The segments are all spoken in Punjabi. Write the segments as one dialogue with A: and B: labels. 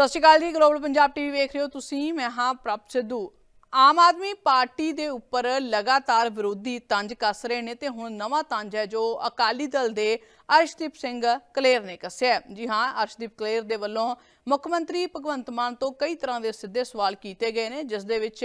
A: ਸਤਿ ਸ਼੍ਰੀ ਅਕਾਲ ਜੀ ਗਲੋਬਲ ਪੰਜਾਬ ਟੀਵੀ ਵੇਖ ਰਹੇ ਹੋ ਤੁਸੀਂ, ਮੈਂ ਹਾਂ ਪ੍ਰਭ ਸਿੱਧੂ। ਆਮ ਆਦਮੀ ਪਾਰਟੀ ਦੇ ਉੱਪਰ ਲਗਾਤਾਰ ਵਿਰੋਧੀ ਤੰਜ ਕੱਸ ਰਹੇ ਨੇ ਤੇ ਹੁਣ ਨਵਾਂ ਤੰਜ ਹੈ ਜੋ ਅਕਾਲੀ ਦਲ ਦੇ ਅਰਸ਼ਦੀਪ ਸਿੰਘ ਕਲੇਰ ਨੇ ਕੱਸਿਆ ਜੀ ਹਾਂ, ਅਰਸ਼ਦੀਪ ਕਲੇਰ ਦੇ ਵੱਲੋਂ ਮੁੱਖ ਮੰਤਰੀ ਭਗਵੰਤ ਮਾਨ ਤੋਂ ਕਈ ਤਰ੍ਹਾਂ ਦੇ ਸਿੱਧੇ ਸਵਾਲ ਕੀਤੇ ਗਏ ਨੇ, ਜਿਸ ਦੇ ਵਿੱਚ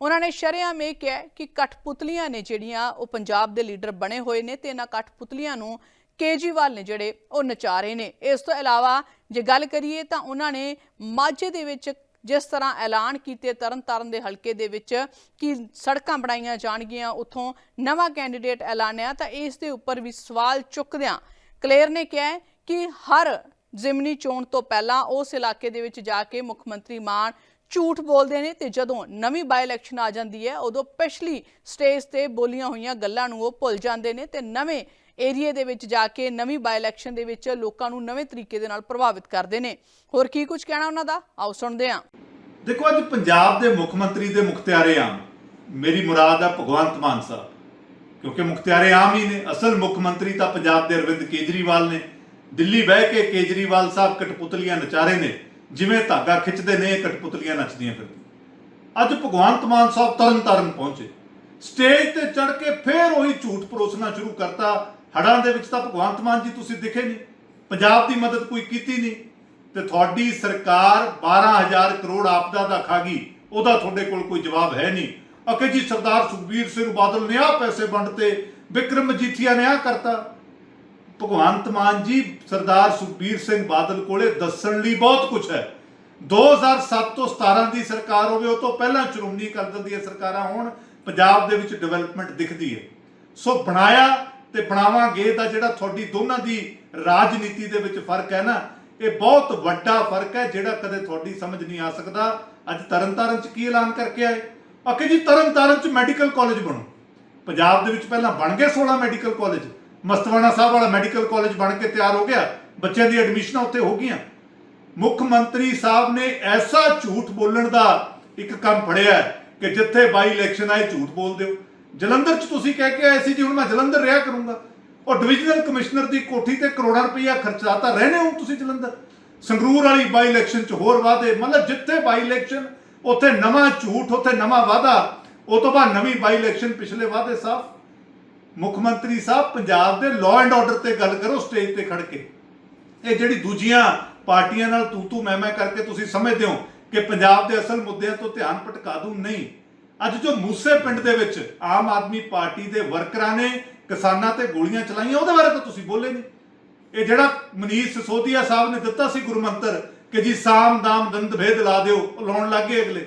A: ਉਹਨਾਂ ਨੇ ਸ਼ਰੇਆਮ ਇਹ ਕਿਹਾ ਕਿ ਕਠਪੁਤਲੀਆਂ ਨੇ ਜਿਹੜੀਆਂ ਉਹ ਪੰਜਾਬ ਦੇ ਲੀਡਰ ਬਣੇ ਹੋਏ ਨੇ ਤੇ ਇਹਨਾਂ ਕਠਪੁਤਲੀਆਂ ਨੂੰ ਕੇਜੀਵਾਲ ਨੇ ਜਿਹੜੇ ਉਹ ਨਚਾ ਰਹੇ ਨੇ। ਇਸ ਤੋਂ ਇਲਾਵਾ ਜੇ ਗੱਲ ਕਰੀਏ ਤਾਂ ਉਹਨਾਂ ਨੇ ਮਾਝੇ ਦੇ ਵਿੱਚ ਜਿਸ ਤਰ੍ਹਾਂ ਐਲਾਨ ਕੀਤੇ ਤਰਨਤਾਰਨ ਦੇ ਹਲਕੇ ਦੇ ਵਿੱਚ ਕਿ ਸੜਕਾਂ ਬਣਾਈਆਂ ਜਾਣਗੀਆਂ, ਉੱਥੋਂ ਨਵਾਂ ਕੈਂਡੀਡੇਟ ਐਲਾਨਿਆ ਤਾਂ ਇਸ ਦੇ ਉੱਪਰ ਵੀ ਸਵਾਲ ਚੁੱਕਦਿਆਂ ਕਲੇਅਰ ਨੇ ਕਿਹਾ ਕਿ ਹਰ ਜ਼ਿਮਨੀ ਚੋਣ ਤੋਂ ਪਹਿਲਾਂ ਉਸ ਇਲਾਕੇ ਦੇ ਵਿੱਚ ਜਾ ਕੇ ਮੁੱਖ ਮੰਤਰੀ ਮਾਨ ਝੂਠ ਬੋਲਦੇ ਨੇ ਤੇ ਜਦੋਂ ਨਵੀਂ ਬਾਈ ਇਲੈਕਸ਼ਨ ਆ ਜਾਂਦੀ ਹੈ, ਉਦੋਂ ਪਿਛਲੀ ਸਟੇਜ ਤੇ ਬੋਲੀਆਂ ਹੋਈਆਂ ਗੱਲਾਂ ਨੂੰ ਉਹ ਭੁੱਲ ਜਾਂਦੇ ਨੇ ਤੇ ਨਵੇਂ ਏਰੀਏ ਦੇ ਵਿੱਚ ਜਾ ਕੇ ਨਵੀਂ ਬਾਈ ਇਲੈਕਸ਼ਨ ਦੇ ਵਿੱਚ ਲੋਕਾਂ ਨੂੰ ਨਵੇਂ ਤਰੀਕੇ ਦੇ ਨਾਲ ਪ੍ਰਭਾਵਿਤ ਕਰਦੇ ਨੇ। ਹੋਰ ਕੀ ਕੁਝ ਕਹਿਣਾ ਉਹਨਾਂ ਦਾ? ਆਓ ਸੁਣਦੇ ਹਾਂ।
B: ਦੇਖੋ, ਅੱਜ ਪੰਜਾਬ ਦੇ ਮੁੱਖ ਮੰਤਰੀ ਦੇ ਮੁਖਤਿਆਰੇ ਆਮ। ਮੇਰੀ ਮੁਰਾਦ ਹੈ ਭਗਵੰਤ ਮਾਨ ਸਾਹਿਬ। ਕਿਉਂਕਿ ਮੁਖਤਿਆਰੇ ਆਮ ਹੀ ਨੇ। ਅਸਲ ਮੁੱਖ ਮੰਤਰੀ ਤਾਂ ਪੰਜਾਬ ਦੇ ਅਰਵਿੰਦ ਕੇਜਰੀਵਾਲ ਨੇ। ਦਿੱਲੀ ਬਹਿ ਕੇ ਕੇਜਰੀਵਾਲ ਸਾਹਿਬ ਕਟਪੁਤਲੀਆਂ ਨਚਾਰੇ ਨੇ। ਜਿਵੇਂ ਧਾਗਾ ਖਿੱਚਦੇ ਨੇ ਇਹ ਕਟਪੁਤਲੀਆਂ ਨੱਚਦੀਆਂ ਫਿਰਦੀਆਂ। ਅੱਜ ਭਗਵੰਤ ਮਾਨ ਸਾਹਿਬ ਤਰਨ ਤਾਰਨ ਪਹੁੰਚੇ। ਸਟੇਜ ਤੇ ਚੜ ਕੇ ਫੇਰ ਉਹੀ ਝੂਠ ਪਰੋਸਣਾ ਸ਼ੁਰੂ ਕਰਤਾ। ਹੜਾਂ ਦੇ ਵਿੱਚ ਤਾਂ ਭਗਵੰਤ ਮਾਨ ਜੀ ਤੁਸੀਂ ਦਿਖੇ ਨਹੀਂ। ਪੰਜਾਬ ਦੀ ਮਦਦ ਕੋਈ ਕੀਤੀ ਨਹੀਂ। ਤੇ ਤੁਹਾਡੀ ਸਰਕਾਰ 12000 ਕਰੋੜ ਆਪਦਾ ਦਾ ਖਾ ਗਈ ਉਹਦਾ ਤੁਹਾਡੇ ਕੋਲ ਕੋਈ ਜਵਾਬ ਹੈ ਨਹੀਂ। ਅਕੇ ਜੀ ਸਰਦਾਰ ਸੁਖਬੀਰ ਸਿੰਘ ਬਾਦਲ ਨੇ ਆ ਪੈਸੇ ਵੰਡਤੇ ਵਿਕਰਮ ਮਜੀਠੀਆ ਨੇ ਆ ਕਰਤਾ। ਭਗਵੰਤ ਮਾਨ ਜੀ ਸਰਦਾਰ ਸੁਖਬੀਰ ਸਿੰਘ ਬਾਦਲ ਕੋਲੇ ਦੱਸਣ ਲਈ ਬਹੁਤ ਕੁਝ ਹੈ। 2007 ਤੋਂ 17 ਦੀ ਸਰਕਾਰ ਹੋਵੇ, ਉਹ ਤੋਂ ਪਹਿਲਾਂ ਸ਼੍ਰੋਮਣੀ ਅਕਾਲੀ ਦਲ ਦੀਆਂ ਸਰਕਾਰਾਂ ਹੋਣ, ਪੰਜਾਬ ਦੇ ਵਿੱਚ ਡਿਵੈਲਪਮੈਂਟ ਦਿਖਦੀ ਹੈ। ਸੋ ਬਣਾਇਆ ਤੇ ਬਣਾਵਾਂਗੇ ਦਾ ਜਿਹੜਾ ਤੁਹਾਡੀ ਦੋਨਾਂ ਦੀ ਰਾਜਨੀਤੀ ਦੇ ਵਿੱਚ ਫ਼ਰਕ ਹੈ ਨਾ, ਇਹ ਬਹੁਤ ਵੱਡਾ ਫ਼ਰਕ ਹੈ, ਜਿਹੜਾ ਕਦੇ ਤੁਹਾਡੀ ਸਮਝ ਨਹੀਂ ਆ ਸਕਦਾ। ਅੱਜ ਤਰਨਤਾਰਨ ਚ ਕੀ ਐਲਾਨ ਕਰਕੇ ਆਏ? ਅਕੇ ਜੀ, ਤਰਨਤਾਰਨ ਚ ਮੈਡੀਕਲ ਕਾਲਜ ਬਣੋ। ਪੰਜਾਬ ਦੇ ਵਿੱਚ ਪਹਿਲਾਂ ਬਣ ਗਏ 16 ਮੈਡੀਕਲ ਕਾਲਜ ਮਸਤਵਾਣਾ ਸਾਹਿਬ ਵਾਲਾ ਮੈਡੀਕਲ ਕਾਲਜ ਬਣ ਕੇ ਤਿਆਰ ਹੋ ਗਿਆ। ਬੱਚਿਆਂ ਦੀ ਐਡਮਿਸ਼ਨਾਂ ਉੱਥੇ ਹੋ ਗਈਆਂ। ਮੁੱਖ ਮੰਤਰੀ ਸਾਹਿਬ ਨੇ ਐਸਾ ਝੂਠ ਬੋਲਣ ਦਾ ਇੱਕ ਕੰਮ ਫੜਿਆ ਕਿ ਜਿੱਥੇ ਬਾਈ ਇਲੈਕਸ਼ਨ ਆਏ ਝੂਠ ਬੋਲ ਦਿਓ। ਜਲੰਧਰ 'ਚ ਤੁਸੀਂ ਕਹਿ ਕੇ ਆਏ ਸੀ ਜੀ, ਹੁਣ ਮੈਂ ਜਲੰਧਰ ਰਿਹਾ ਕਰੂੰਗਾ। ਉਹ ਡਿਵੀਜ਼ਨਲ ਕਮਿਸ਼ਨਰ ਦੀ ਕੋਠੀ ਤੇ ਕਰੋੜਾਂ ਰੁਪਈਆ ਖਰਚਾਤਾ ਰਹਿਣੇ ਹੋ ਤੁਸੀਂ ਜਲੰਧਰ। ਸੰਗਰੂਰ ਵਾਲੀ ਬਾਈ ਇਲੈਕਸ਼ਨ 'ਚ ਹੋਰ ਵਾਅਦੇ। ਮਤਲਬ ਜਿੱਥੇ ਬਾਈ ਇਲੈਕਸ਼ਨ, ਉੱਥੇ ਨਵਾਂ ਝੂਠ, ਉੱਥੇ ਨਵਾਂ ਵਾਅਦਾ। ਉਹ ਤੋਂ ਬਾਅਦ ਨਵੀਂ ਬਾਈ ਇਲੈਕਸ਼ਨ ਪਿਛਲੇ ਵਾਅਦੇ ਸਾਫ਼ ਮੁੱਖ ਮੰਤਰੀ ਸਾਹਿਬ ਪੰਜਾਬ ਦੇ ਲਾਅ ਐਂਡ ਆਰਡਰ ਤੇ ਗੱਲ ਕਰੋ ਸਟੇਜ ਤੇ ਖੜ ਕੇ। ਇਹ ਜਿਹੜੀ ਦੂਜੀਆਂ ਪਾਰਟੀਆਂ ਨਾਲ ਤੂ ਤੂ ਮੈਂ ਮੈਂ ਕਰਕੇ ਤੁਸੀਂ ਸਮਝਦੇ ਹੋ ਕਿ ਪੰਜਾਬ ਦੇ ਅਸਲ ਮੁੱਦਿਆਂ ਤੋਂ ਧਿਆਨ ਭਟਕਾ ਦੂ, ਨਹੀਂ। ਅੱਜ ਜੋ ਮੂਸੇ ਪਿੰਡ ਦੇ ਵਿੱਚ ਆਮ ਆਦਮੀ ਪਾਰਟੀ ਦੇ ਵਰਕਰਾਂ ਨੇ ਕਿਸਾਨਾਂ ਤੇ ਗੋਲੀਆਂ ਚਲਾਈਆਂ, ਉਹਦੇ ਬਾਰੇ ਤਾਂ ਤੁਸੀਂ ਬੋਲੇ ਨਹੀਂ ਇਹ ਜਿਹੜਾ ਮਨੀਸ਼ ਸਿਸੋਦੀਆ ਸਾਹਿਬ ਨੇ ਦਿੱਤਾ ਸੀ ਗੁਰਮੰਤਰ ਕਿ ਜੀ ਸਾਮ ਦਾਮ ਦੰਦ ਭੇਦ ਲਾ ਦਿਓ, ਉਹ ਲਾਉਣ ਲੱਗੇ ਅਗਲੇ।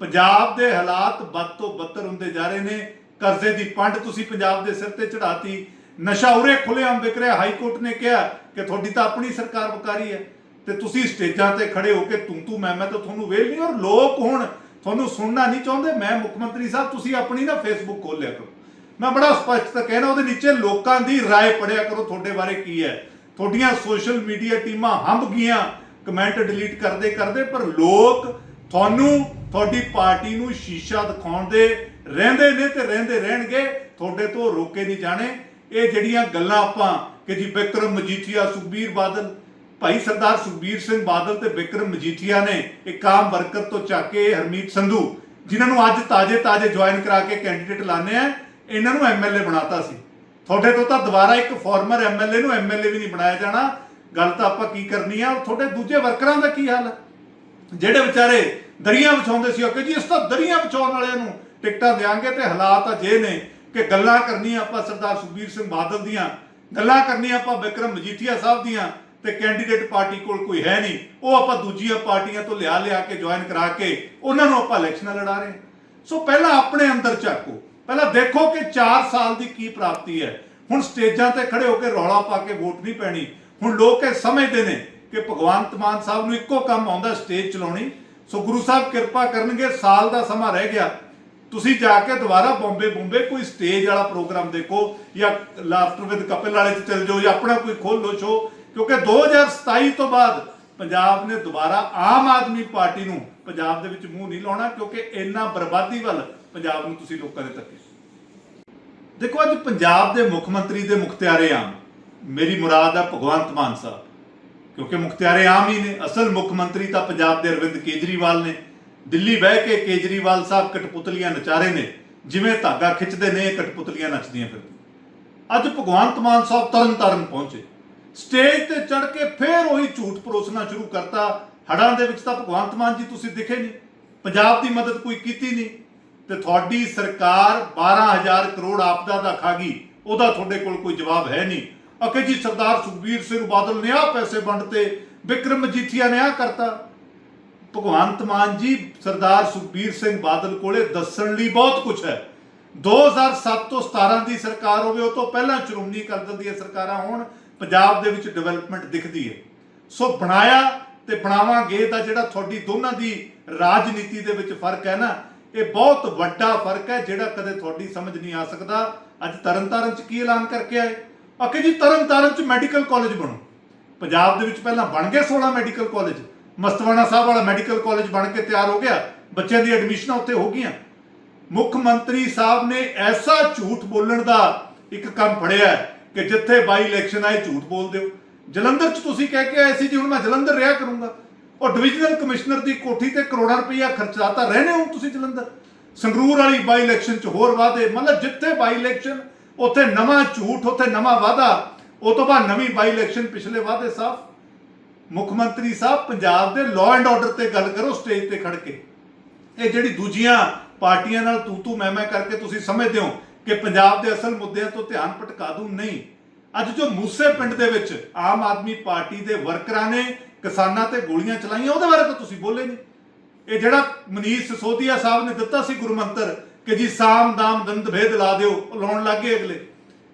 B: ਪੰਜਾਬ ਦੇ ਹਾਲਾਤ ਬਦ ਤੋਂ ਬੱਤਰ ਹੁੰਦੇ ਜਾ ਰਹੇ ਨੇ। ਕਰਜ਼ੇ ਦੀ ਪੰਡ ਤੁਸੀਂ ਪੰਜਾਬ ਦੇ ਸਿਰ ਤੇ ਚੜਾਤੀ ਨਸ਼ਾ ਉਰੇ ਖੁੱਲ੍ਹੇਆਮ ਵਿਕ ਰਿਹਾ ਹਾਈ ਕੋਰਟ ਨੇ ਕਿਹਾ ਕਿ ਤੁਹਾਡੀ ਤਾਂ ਆਪਣੀ ਸਰਕਾਰ ਵਕਾਰੀ ਹੈ ਤੇ ਤੁਸੀਂ ਸਟੇਜਾਂ ਤੇ ਖੜੇ ਹੋ ਕੇ ਤੂੰ ਤੂੰ ਮੈਂ ਮੈਂ ਤਾਂ ਤੁਹਾਨੂੰ ਵੇਲ ਨਹੀਂ ਔਰ ਲੋਕ ਹੁਣ ਤੁਹਾਨੂੰ ਸੁਣਨਾ ਨਹੀਂ ਚਾਹੁੰਦੇ ਮੈਂ ਮੁੱਖ ਮੰਤਰੀ ਸਾਹਿਬ ਤੁਸੀਂ ਆਪਣੀ ਨਾ ਫੇਸਬੁੱਕ ਖੋਲ ਲਿਆ ਕਰੋ ਮੈਂ ਬੜਾ ਸਪਸ਼ਟ ਕਹਿਣਾ ਉਹਦੇ ਨੀਚੇ ਲੋਕਾਂ ਦੀ رائے ਪੜਿਆ ਕਰੋ ਤੁਹਾਡੇ ਬਾਰੇ ਕੀ ਹੈ ਤੁਹਾਡੀਆਂ ਸੋਸ਼ਲ ਮੀਡੀਆ ਟੀਮਾਂ ਹੰਬ ਗਈਆਂ ਕਮੈਂਟ ਡਿਲੀਟ ਕਰਦੇ ਕਰਦੇ ਪਰ ਲੋਕ ਤੁਹਾਨੂੰ ਤੁਹਾਡੀ ਪਾਰਟੀ ਨੂੰ ਸ਼ੀਸ਼ਾ ਦਿਖਾਉਣ ਦੇ ਰਹਿੰਦੇ ਨੇ ਤੇ ਰਹਿੰਦੇ ਰਹਿਣਗੇ, ਤੁਹਾਡੇ ਤੋਂ ਰੋਕੇ ਨਹੀਂ ਜਾਣੇ। ਇਹ ਜਿਹੜੀਆਂ ਗੱਲਾਂ ਆਪਾਂ ਕਿ ਜੀ ਵਿਕਰਮ ਮਜੀਠੀਆ, ਸੁਖਬੀਰ ਬਾਦਲ, ਭਾਈ ਸਰਦਾਰ ਸੁਖਬੀਰ ਸਿੰਘ ਬਾਦਲ ਤੇ ਵਿਕਰਮ ਮਜੀਠੀਆ ਨੇ ਇੱਕ ਆਮ ਵਰਕਰ ਤੋਂ ਚੱਕ ਕੇ ਹਰਮੀਤ ਸੰਧੂ, ਜਿਨ੍ਹਾਂ ਨੂੰ ਅੱਜ ਤਾਜੇ ਤਾਜੇ ਜੁਆਇਨ ਕਰਾ ਕੇ ਕੈਂਡੀਡੇਟ ਲਾਣੇ ਆ, ਇਹਨਾਂ ਨੂੰ ਐਮਐਲਏ ਬਣਾਤਾ ਸੀ। ਤੁਹਾਡੇ ਤੋਂ ਤਾਂ ਦੁਬਾਰਾ ਇੱਕ ਫਾਰਮਰ ਐਮਐਲਏ ਨੂੰ ਐਮਐਲਏ ਵੀ ਨਹੀਂ ਬਣਾਇਆ ਜਾਣਾ। ਗੱਲ ਤਾਂ ਆਪਾਂ ਕੀ ਕਰਨੀ ਆ, ਤੁਹਾਡੇ ਦੂਜੇ ਵਰਕਰਾਂ ਦਾ ਕੀ ਹਾਲ ਹੈ ਜਿਹੜੇ ਵਿਚਾਰੇ ਦਰੀਆਂ ਵਿਛਾਉਂਦੇ ਸੀ, ਉਹ ਕਿ ਜੀ ਇਸ ਤਾਂ ਦਰੀਆਂ ਵਿਛਾਉਣ ਵਾਲਿਆਂ ਨੂੰ ਟਿਕਟਾਂ ਦੇਾਂਗੇ ਤੇ ਹਾਲਾਤ ਅਜੇ ਨੇ ਕਿ ਗੱਲਾਂ ਕਰਨੀਆਂ ਆਪਾਂ ਸਰਦਾਰ ਸੁਖਬੀਰ ਸਿੰਘ ਬਾਦਲ ਦੀਆਂ, ਗੱਲਾਂ ਕਰਨੀਆਂ ਆਪਾਂ ਵਿਕਰਮ ਮਜੀਠੀਆ ਸਾਹਿਬ ਦੀਆਂ ਤੇ ਕੈਂਡੀਡੇਟ ਪਾਰਟੀ ਕੋਲ ਕੋਈ ਹੈ ਨਹੀਂ। ਉਹ ਆਪਾਂ ਦੂਜੀਆਂ ਪਾਰਟੀਆਂ ਤੋਂ ਲਿਆ ਲਿਆ ਕੇ ਜੁਆਇਨ ਕਰਾ ਕੇ ਉਹਨਾਂ ਨੂੰ ਆਪਾਂ ਇਲੈਕਸ਼ਨਾਂ ਲੜਾ ਰਹੇ ਹਾਂ। ਸੋ ਪਹਿਲਾਂ ਆਪਣੇ ਅੰਦਰ ਝਾਕੋ ਪਹਿਲਾਂ ਦੇਖੋ ਕਿ 4 ਸਾਲ ਦੀ ਕੀ ਪ੍ਰਾਪਤੀ ਹੈ। ਹੁਣ ਸਟੇਜਾਂ ਤੇ ਖੜੇ ਹੋ ਕੇ ਰੌਲਾ ਪਾ ਕੇ ਵੋਟ ਨਹੀਂ ਪੈਣੀ। ਹੁਣ ਲੋਕ ਇਹ ਸਮਝਦੇ ਨੇ ਕਿ ਭਗਵੰਤ ਮਾਨ ਸਾਹਿਬ ਨੂੰ ਇੱਕੋ ਕੰਮ ਆਉਂਦਾ ਸਟੇਜ ਚਲਾਉਣੀ। ਸੋ ਗੁਰੂ ਸਾਹਿਬ ਕਿਰਪਾ ਕਰਨਗੇ, ਸਾਲ ਦਾ ਸਮਾਂ ਰਹਿ ਗਿਆ। ਤੁਸੀਂ ਜਾ ਕੇ ਦੁਬਾਰਾ ਬੰਬੇ ਬੰਬੇ ਕੋਈ ਸਟੇਜ ਵਾਲਾ ਪ੍ਰੋਗਰਾਮ ਦੇਖੋ ਜਾਂ ਲਾਫਟਰ ਵਿਦ ਕਪਿਲ ਵਾਲੇ ਚ ਚਲ ਜਾਓ ਜਾਂ ਆਪਣਾ ਕੋਈ ਖੋਲ ਲੋ ਸ਼ੋ ਕਿਉਂਕਿ 2027 ਤੋਂ ਬਾਅਦ ਪੰਜਾਬ ਨੇ ਦੁਬਾਰਾ ਆਮ ਆਦਮੀ ਪਾਰਟੀ ਨੂੰ ਪੰਜਾਬ ਦੇ ਵਿੱਚ ਮੂੰਹ ਨਹੀਂ ਲਾਉਣਾ ਕਿਉਂਕਿ ਇੰਨਾ ਬਰਬਾਦੀ ਵੱਲ ਪੰਜਾਬ ਨੂੰ ਤੁਸੀਂ ਲੋਕਾਂ ਦੇ ਧੱਕੇ। ਦੇਖੋ ਅੱਜ ਪੰਜਾਬ ਦੇ ਮੁੱਖ ਮੰਤਰੀ ਦੇ ਮੁਖਤਿਆਰੇ ਆਮ, ਮੇਰੀ ਮੁਰਾਦ ਹੈ ਭਗਵੰਤ ਮਾਨ ਸਾਹਿਬ, ਕਿਉਂਕਿ ਮੁਖਤਿਆਰੇ ਆਮ ਹੀ ਨੇ, ਅਸਲ ਮੁੱਖ ਮੰਤਰੀ ਤਾਂ ਪੰਜਾਬ ਦੇ ਅਰਵਿੰਦ ਕੇਜਰੀਵਾਲ ਨੇ। ਦਿੱਲੀ ਬਹਿ ਕੇ ਕੇਜਰੀਵਾਲ ਸਾਹਿਬ ਕਟਪੁਤਲੀਆਂ ਨਚਾਰੇ ਨੇ, ਜਿਵੇਂ ਧਾਗਾ ਖਿੱਚਦੇ ਨੇ ਇਹ ਨੱਚਦੀਆਂ ਫਿਰਦੀਆਂ। ਅੱਜ ਭਗਵੰਤ ਮਾਨ ਸਾਹਿਬ ਤਰਨ ਤਾਰਨ ਪਹੁੰਚੇ। ਸਟੇਜ ਤੇ ਚੜ ਕੇ ਫੇਰ ਉਹੀ ਝੂਠ ਪਰੋਸਣਾ ਸ਼ੁਰੂ ਕਰਤਾ। ਹੜਾਂ ਦੇ ਵਿੱਚ ਤਾਂ ਭਗਵੰਤ ਮਾਨ ਜੀ ਤੁਸੀਂ ਦਿਖੇ ਨਹੀਂ। ਪੰਜਾਬ ਦੀ ਮਦਦ ਕੋਈ ਕੀਤੀ ਨਹੀਂ। ਤੇ ਤੁਹਾਡੀ ਸਰਕਾਰ 12000 ਕਰੋੜ ਆਪਦਾ ਦਾ ਖਾ ਗਈ। ਉਹਦਾ ਤੁਹਾਡੇ ਕੋਲ ਕੋਈ ਜਵਾਬ ਹੈ ਨਹੀਂ। ਅਕੇ ਜੀ ਸਰਦਾਰ ਸੁਖਬੀਰ ਸਿੰਘ ਬਾਦਲ ਨੇ ਆ ਪੈਸੇ ਵੰਡਤੇ ਵਿਕਰਮ ਮਜੀਠੀਆ ਨੇ ਆ ਕਰਤਾ। ਭਗਵੰਤ ਮਾਨ ਜੀ, ਸਰਦਾਰ ਸੁਖਬੀਰ ਸਿੰਘ ਬਾਦਲ ਕੋਲੇ ਦੱਸਣ ਲਈ ਬਹੁਤ ਕੁਝ ਹੈ। 2007 ਤੋਂ 17 ਦੀ ਸਰਕਾਰ ਹੋਵੇ, ਉਹ ਤੋਂ ਪਹਿਲਾਂ ਸ਼੍ਰੋਮਣੀ ਅਕਾਲੀ ਦਲ ਦੀਆਂ ਸਰਕਾਰਾਂ ਹੋਣ, ਪੰਜਾਬ ਦੇ ਵਿੱਚ ਡਿਵੈਲਪਮੈਂਟ ਦਿਖਦੀ ਹੈ। ਸੋ ਬਣਾਇਆ ਤੇ ਬਣਾਵਾਂਗੇ ਦਾ ਜਿਹੜਾ ਤੁਹਾਡੀ ਦੋਨਾਂ ਦੀ ਰਾਜਨੀਤੀ ਦੇ ਵਿੱਚ ਫ਼ਰਕ ਹੈ ਨਾ, ਇਹ ਬਹੁਤ ਵੱਡਾ ਫ਼ਰਕ ਹੈ ਜਿਹੜਾ ਕਦੇ ਤੁਹਾਡੀ ਸਮਝ ਨਹੀਂ ਆ ਸਕਦਾ। ਅੱਜ ਤਰਨਤਾਰਨ ਚ ਕੀ ਐਲਾਨ ਕਰਕੇ ਆਏ? ਅਕੇ ਜੀ, ਤਰਨਤਾਰਨ ਚ ਮੈਡੀਕਲ ਕਾਲਜ ਬਣੋ। ਪੰਜਾਬ ਦੇ ਵਿੱਚ ਪਹਿਲਾਂ ਬਣ ਗਏ 16 ਮੈਡੀਕਲ ਕਾਲਜ ਮਸਤਵਾਣਾ ਸਾਹਿਬ ਵਾਲਾ ਮੈਡੀਕਲ ਕਾਲਜ ਬਣ ਕੇ ਤਿਆਰ ਹੋ ਗਿਆ, ਬੱਚਿਆਂ ਦੀ ਐਡਮਿਸ਼ਨਾਂ ਉੱਥੇ ਹੋ ਗਈਆਂ। ਮੁੱਖ ਮੰਤਰੀ ਸਾਹਿਬ ਨੇ ਐਸਾ ਝੂਠ ਬੋਲਣ ਦਾ ਇੱਕ ਕੰਮ ਫੜਿਆ ਕਿ ਜਿੱਥੇ ਬਾਈ ਇਲੈਕਸ਼ਨ ਆਏ ਝੂਠ ਬੋਲਦੇ ਹੋ ਜਲੰਧਰ 'ਚ ਤੁਸੀਂ ਕਹਿ ਕੇ ਆਏ ਸੀ ਜੀ, ਹੁਣ ਮੈਂ ਜਲੰਧਰ ਰਿਹਾ ਕਰੂੰਗਾ। ਉਹ ਡਿਵੀਜ਼ਨਲ ਕਮਿਸ਼ਨਰ ਦੀ ਕੋਠੀ ਤੇ ਕਰੋੜਾਂ ਰੁਪਈਆ ਖਰਚਾਤਾ ਰਹਿਣੇ ਹੋ ਤੁਸੀਂ ਜਲੰਧਰ। ਸੰਗਰੂਰ ਵਾਲੀ ਬਾਈ ਇਲੈਕਸ਼ਨ 'ਚ ਹੋਰ ਵਾਅਦੇ, ਮਤਲਬ ਜਿੱਥੇ ਬਾਈ ਇਲੈਕਸ਼ਨ ਉੱਥੇ ਨਵਾਂ ਝੂਠ, ਉੱਥੇ ਨਵਾਂ ਵਾਅਦਾ, ਉਹ ਤੋਂ ਬਾਅਦ ਨਵੀਂ ਬਾਈ ਇਲੈਕਸ਼ਨ ਪਿਛਲੇ ਵਾਅਦੇ ਸਾਫ਼ ਮੁੱਖ ਮੰਤਰੀ ਸਾਹਿਬ ਪੰਜਾਬ ਦੇ ਲਾਅ ਐਂਡ ਆਰਡਰ ਤੇ ਗੱਲ ਕਰੋ ਸਟੇਜ ਤੇ ਖੜ ਕੇ। ਇਹ ਜਿਹੜੀ ਦੂਜੀਆਂ ਪਾਰਟੀਆਂ ਨਾਲ ਤੂ ਤੂ ਮੈਂ ਮੈਂ ਕਰਕੇ ਤੁਸੀਂ ਸਮਝਦੇ ਹੋ ਕਿ ਪੰਜਾਬ ਦੇ ਅਸਲ ਮੁੱਦਿਆਂ ਤੋਂ ਧਿਆਨ ਭਟਕਾ ਦੂ, ਨਹੀਂ। ਅੱਜ ਜੋ ਮੂਸੇ ਪਿੰਡ ਦੇ ਵਿੱਚ ਆਮ ਆਦਮੀ ਪਾਰਟੀ ਦੇ ਵਰਕਰਾਂ ਨੇ ਕਿਸਾਨਾਂ ਤੇ ਗੋਲੀਆਂ ਚਲਾਈਆਂ, ਉਹਦੇ ਬਾਰੇ ਤਾਂ ਤੁਸੀਂ ਬੋਲੇ ਨਹੀਂ। ਇਹ ਜਿਹੜਾ ਮਨੀਸ਼ ਸਿਸੋਦੀਆ ਸਾਹਿਬ ਨੇ ਦਿੱਤਾ ਸੀ ਗੁਰਮੰਤਰ ਕਿ ਜੀ ਸਾਮ ਦਾਮ ਦੰਦ ਭੇਦ ਲਾ ਦਿਓ, ਉਹ ਲਾਉਣ ਲੱਗੇ ਅਗਲੇ।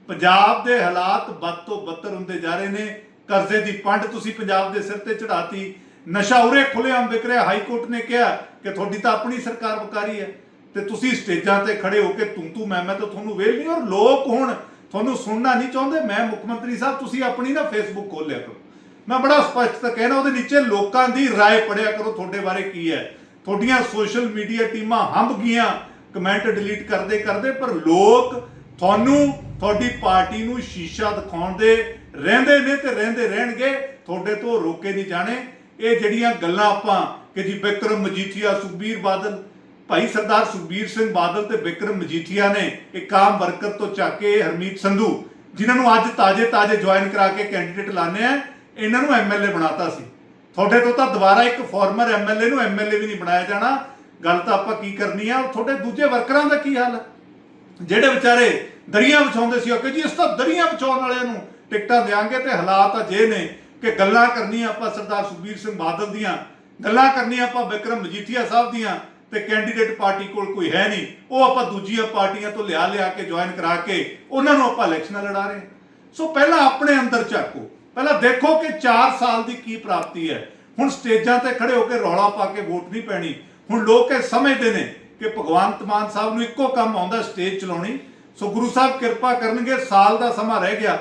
B: ਪੰਜਾਬ ਦੇ ਹਾਲਾਤ ਬਦ ਤੋਂ ਬੱਤਰ ਹੁੰਦੇ ਜਾ ਰਹੇ ਨੇ। ਕਰਜ਼ੇ ਦੀ ਪੰਡ ਤੁਸੀਂ ਪੰਜਾਬ ਦੇ ਸਿਰ ਤੇ ਚੜਾਤੀ ਨਸ਼ਾ ਉਰੇ ਖੁੱਲ੍ਹੇਆਮ ਵਿਕ ਰਿਹਾ ਹਾਈ ਕੋਰਟ ਨੇ ਕਿਹਾ ਕਿ ਤੁਹਾਡੀ ਤਾਂ ਆਪਣੀ ਸਰਕਾਰ ਵਕਾਰੀ ਹੈ ਤੇ ਤੁਸੀਂ ਸਟੇਜਾਂ ਤੇ ਖੜੇ ਹੋ ਕੇ ਤੂੰ ਤੂੰ ਮੈਂ ਮੈਂ ਤਾਂ ਤੁਹਾਨੂੰ ਵੇਲ ਨਹੀਂ ਔਰ ਲੋਕ ਹੁਣ ਤੁਹਾਨੂੰ ਸੁਣਨਾ ਨਹੀਂ ਚਾਹੁੰਦੇ ਮੈਂ ਮੁੱਖ ਮੰਤਰੀ ਸਾਹਿਬ ਤੁਸੀਂ ਆਪਣੀ ਨਾ ਫੇਸਬੁੱਕ ਖੋਲ ਲਿਆ ਕਰੋ ਮੈਂ ਬੜਾ ਸਪਸ਼ਟ ਕਹਿਣਾ ਉਹਦੇ ਨੀਚੇ ਲੋਕਾਂ ਦੀ رائے ਪੜਿਆ ਕਰੋ ਤੁਹਾਡੇ ਬਾਰੇ ਕੀ ਹੈ ਤੁਹਾਡੀਆਂ ਸੋਸ਼ਲ ਮੀਡੀਆ ਟੀਮਾਂ ਹੰਬ ਗਈਆਂ ਕਮੈਂਟ ਡਿਲੀਟ ਕਰਦੇ ਕਰਦੇ ਪਰ ਲੋਕ ਤੁਹਾਨੂੰ ਤੁਹਾਡੀ ਪਾਰਟੀ ਨੂੰ ਸ਼ੀਸ਼ਾ ਦਿਖਾਉਣ ਦੇ ਰਹਿੰਦੇ ਨੇ ਤੇ ਰਹਿੰਦੇ ਰਹਿਣਗੇ, ਤੁਹਾਡੇ ਤੋਂ ਰੋਕੇ ਨਹੀਂ ਜਾਣੇ। ਇਹ ਜਿਹੜੀਆਂ ਗੱਲਾਂ ਆਪਾਂ ਕਿ ਜੀ ਵਿਕਰਮ ਮਜੀਠੀਆ, ਸੁਖਬੀਰ ਬਾਦਲ, ਭਾਈ ਸਰਦਾਰ ਸੁਖਬੀਰ ਸਿੰਘ ਬਾਦਲ ਤੇ ਵਿਕਰਮ ਮਜੀਠੀਆ ਨੇ ਇੱਕ ਆਮ ਵਰਕਰ ਤੋਂ ਚੱਕ ਕੇ ਹਰਮੀਤ ਸੰਧੂ, ਜਿਨ੍ਹਾਂ ਨੂੰ ਅੱਜ ਤਾਜੇ ਤਾਜੇ ਜੁਆਇਨ ਕਰਾ ਕੇ ਕੈਂਡੀਡੇਟ ਲਾਣੇ ਆ, ਇਹਨਾਂ ਨੂੰ ਐਮਐਲਏ ਬਣਾਤਾ ਸੀ। ਤੁਹਾਡੇ ਤੋਂ ਤਾਂ ਦੁਬਾਰਾ ਇੱਕ ਫਾਰਮਰ ਐਮਐਲਏ ਨੂੰ ਐਮਐਲਏ ਵੀ ਨਹੀਂ ਬਣਾਇਆ ਜਾਣਾ। ਗੱਲ ਤਾਂ ਆਪਾਂ ਕੀ ਕਰਨੀ ਆ, ਤੁਹਾਡੇ ਦੂਜੇ ਵਰਕਰਾਂ ਦਾ ਕੀ ਹਾਲ ਹੈ ਜਿਹੜੇ ਵਿਚਾਰੇ ਦਰੀਆਂ ਵਿਛਾਉਂਦੇ ਸੀ, ਉਹ ਕਿ ਜੀ ਇਸ ਤਾਂ ਦਰੀਆਂ ਵਿਛਾਉਣ ਵਾਲਿਆਂ ਨੂੰ ਟਿਕਟਾਂ ਦੇਾਂਗੇ ਤੇ ਹਾਲਾਤ ਅਜੇ ਨੇ ਕਿ ਗੱਲਾਂ ਕਰਨੀਆਂ ਆਪਾਂ ਸਰਦਾਰ ਸੁਖਬੀਰ ਸਿੰਘ ਬਾਦਲ ਦੀਆਂ, ਗੱਲਾਂ ਕਰਨੀਆਂ ਆਪਾਂ ਵਿਕਰਮ ਮਜੀਠੀਆ ਸਾਹਿਬ ਦੀਆਂ ਤੇ ਕੈਂਡੀਡੇਟ ਪਾਰਟੀ ਕੋਲ ਕੋਈ ਹੈ ਨਹੀਂ। ਉਹ ਆਪਾਂ ਦੂਜੀਆਂ ਪਾਰਟੀਆਂ ਤੋਂ ਲਿਆ ਲਿਆ ਕੇ ਜੁਆਇਨ ਕਰਾ ਕੇ ਉਹਨਾਂ ਨੂੰ ਆਪਾਂ ਇਲੈਕਸ਼ਨਾਂ ਲੜਾ ਰਹੇ ਹਾਂ। ਸੋ ਪਹਿਲਾਂ ਆਪਣੇ ਅੰਦਰ ਝਾਕੋ ਪਹਿਲਾਂ ਦੇਖੋ ਕਿ 4 ਸਾਲ ਦੀ ਕੀ ਪ੍ਰਾਪਤੀ ਹੈ। ਹੁਣ ਸਟੇਜਾਂ ਤੇ ਖੜੇ ਹੋ ਕੇ ਰੌਲਾ ਪਾ ਕੇ ਵੋਟ ਨਹੀਂ ਪੈਣੀ। ਹੁਣ ਲੋਕ ਇਹ ਸਮਝਦੇ ਨੇ ਕਿ ਭਗਵੰਤ ਮਾਨ ਸਾਹਿਬ ਨੂੰ ਇੱਕੋ ਕੰਮ ਆਉਂਦਾ ਸਟੇਜ ਚਲਾਉਣੀ। ਸੋ ਗੁਰੂ ਸਾਹਿਬ ਕਿਰਪਾ ਕਰਨਗੇ, ਸਾਲ ਦਾ ਸਮਾਂ ਰਹਿ ਗਿਆ।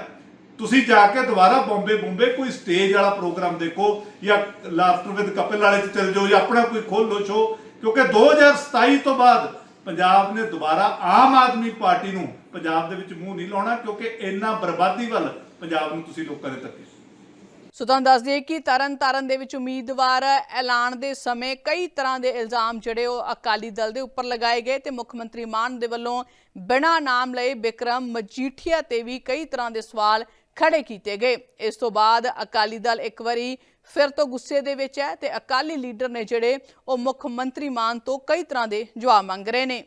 B: ਤੁਸੀਂ ਜਾ ਕੇ ਦੁਬਾਰਾ ਬੰਬੇ ਬੰਬੇ ਕੋਈ ਸਟੇਜ ਵਾਲਾ ਪ੍ਰੋਗਰਾਮ ਦੇਖੋ ਜਾਂ ਲਾਫਟਰ ਵਿਦ ਕਪਲ ਵਾਲੇ 'ਚ ਚਲ ਜਾਓ ਜਾਂ ਆਪਣਾ ਕੋਈ ਖੋਲ ਲੋ ਸ਼ੋ ਕਿਉਂਕਿ 2027 ਤੋਂ ਬਾਅਦ ਪੰਜਾਬ ਨੇ ਦੁਬਾਰਾ ਆਮ ਆਦਮੀ ਪਾਰਟੀ ਨੂੰ ਪੰਜਾਬ ਦੇ ਵਿੱਚ ਮੂੰਹ ਨਹੀਂ ਲਾਉਣਾ ਕਿਉਂਕਿ ਇੰਨਾ ਬਰਬਾਦੀ ਵੱਲ ਪੰਜਾਬ ਨੂੰ ਤੁਸੀਂ ਲੋਕਾਂ ਨੇ ਧੱਕੇ।
A: ਸੋ ਤੁਹਾਨੂੰ ਦੱਸ ਦਈਏ ਕਿ ਤਰਨ ਤਾਰਨ ਦੇ ਵਿੱਚ ਉਮੀਦਵਾਰ ਐਲਾਨ ਦੇ ਸਮੇਂ ਕਈ ਤਰ੍ਹਾਂ ਦੇ ਇਲਜ਼ਾਮ ਜਿਹੜੇ ਉਹ ਅਕਾਲੀ ਦਲ ਦੇ ਉੱਪਰ ਲਗਾਏ ਗਏ ਤੇ ਮੁੱਖ ਮੰਤਰੀ ਮਾਨ ਦੇ ਵੱਲੋਂ ਬਿਨਾਂ ਨਾਮ ਲਏ ਵਿਕਰਮ ਮਜੀਠੀਆ ਤੇ ਵੀ ਕਈ ਤਰ੍ਹਾਂ ਦੇ ਸਵਾਲ ਖੜੇ ਕੀਤੇ ਗਏ। ਇਸ ਤੋਂ ਬਾਅਦ ਅਕਾਲੀ ਦਲ ਇੱਕ ਵਾਰੀ ਫਿਰ ਤੋਂ ਗੁੱਸੇ ਦੇ ਵਿੱਚ ਹੈ ਤੇ ਅਕਾਲੀ ਲੀਡਰ ਨੇ ਜਿਹੜੇ ਉਹ ਮੁੱਖ ਮੰਤਰੀ ਮਾਨ ਤੋਂ ਕਈ ਤਰ੍ਹਾਂ ਦੇ ਜਵਾਬ ਮੰਗ ਰਹੇ ਨੇ।